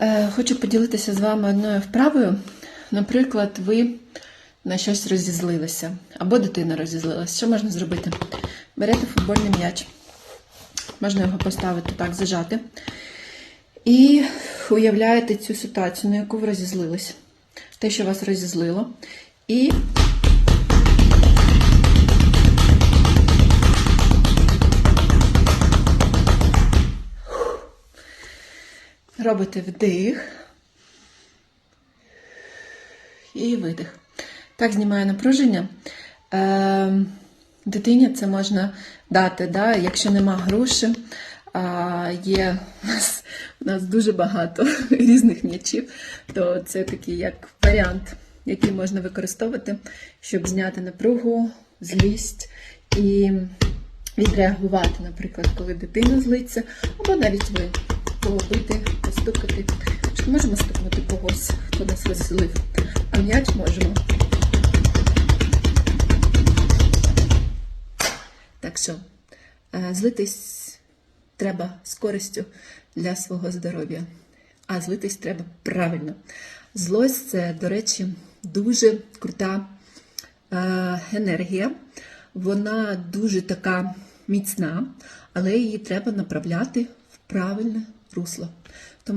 Е, Хочу поділитися з вами одною вправою. Наприклад, ви на щось розізлилися, або дитина розізлилася. Що можна зробити? Берете футбольний м'яч, можна його поставити так, зажати. І уявляєте цю ситуацію, на яку ви розізлились. Те, що вас розізлило. І робите вдих і видих. Так знімає напруження. Е, дитині це можна дати, да? якщо нема грошей. А є у нас, у нас дуже багато різних м'ячів, то це такий як варіант, який можна використовувати, щоб зняти напругу, злість і відреагувати, наприклад, коли дитина злиться, або навіть ви можемо стукнути когось, хто нас розлив, а м'яч можемо. Так що е, злитись треба з користю для свого здоров'я. А злитись треба правильно. Злость це, до речі, дуже крута е, енергія. Вона дуже така міцна, але її треба направляти в правильне русло.